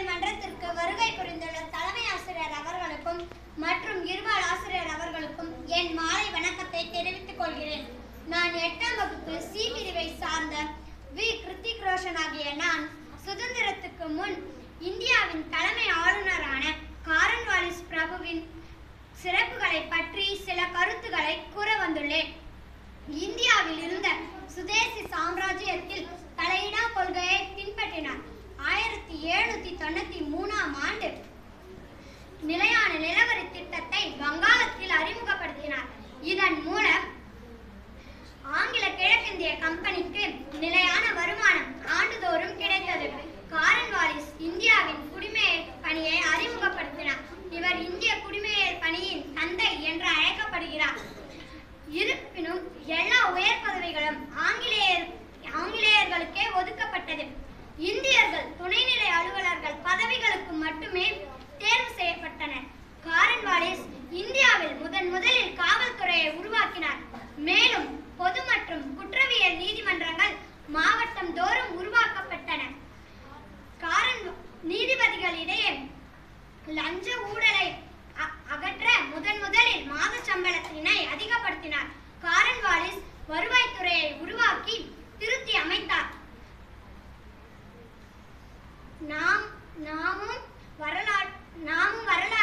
அறிவியல் மன்றத்திற்கு வருகை புரிந்துள்ள தலைமை ஆசிரியர் அவர்களுக்கும் மற்றும் இருபால் ஆசிரியர் அவர்களுக்கும் என் மாலை வணக்கத்தை தெரிவித்துக் கொள்கிறேன். நான் எட்டாம் வகுப்பு சி பிரிவை சார்ந்த வி. கிருத்திக் ரோஷன் ஆகிய நான் சுதந்திரத்துக்கு முன் இந்தியாவின் தலைமை ஆளுநரான காரன்வாலிஸ் பிரபுவின் சிறப்புகளை பற்றி சில கருத்துக்களை கூற வந்துள்ளேன். இந்தியாவில் இருந்த சுதேசி சாம்ராஜ்யத்தில் தலையில் தொண்ணூத்தி மூணாம் ஆண்டு. நிலையான நிலவரி திட்டத்தை வங்காளத்தில் அறிமுகப்படுத்தினார். இதன் மூலம் ஆங்கில கிழக்கிந்திய கம்பெனிக்கு நிலையான வருமானம் ஆண்டுதோறும் கிடைத்தது. காரன்வாலிஸ் இந்தியாவின் குடிமையர் பணியை அறிமுகப்படுத்தினார். இவர் இந்திய குடிமையர் பணியின் தந்தை என்று அழைக்கப்படுகிறார். இருப்பினும் எல்லா உயர் பதவிகளும் ஆங்கிலேயர் ஆங்கிலேயர்களுக்கே ஒதுக்கப்பட்டது. இந்தியர்கள் துணை மேல் தேர்வு செய்யப்பட்டனர் காரன் வாலிஸ் இந்தியாவில் முதன் முதலில் காவல்துறையை உருவாக்கினார். மேலும் பொது மற்றும் குற்றவியல் நீதிமன்றங்கள் மாவட்டம் தோறும் உருவாக்கப்பட்டன. காரன் நீதிபதிகளிடையே லஞ்ச ஊழலை அகற்ற முதன் முதலில் மாத சம்பளத்தினை அதிகப்படுத்தினார். காரன் வாலிஸ் வருவாய்த்துறையை உருவாக்கி திருத்தி அமைத்தார். நாம் நாமும் வரலாற்று நாமும் வரலாற்று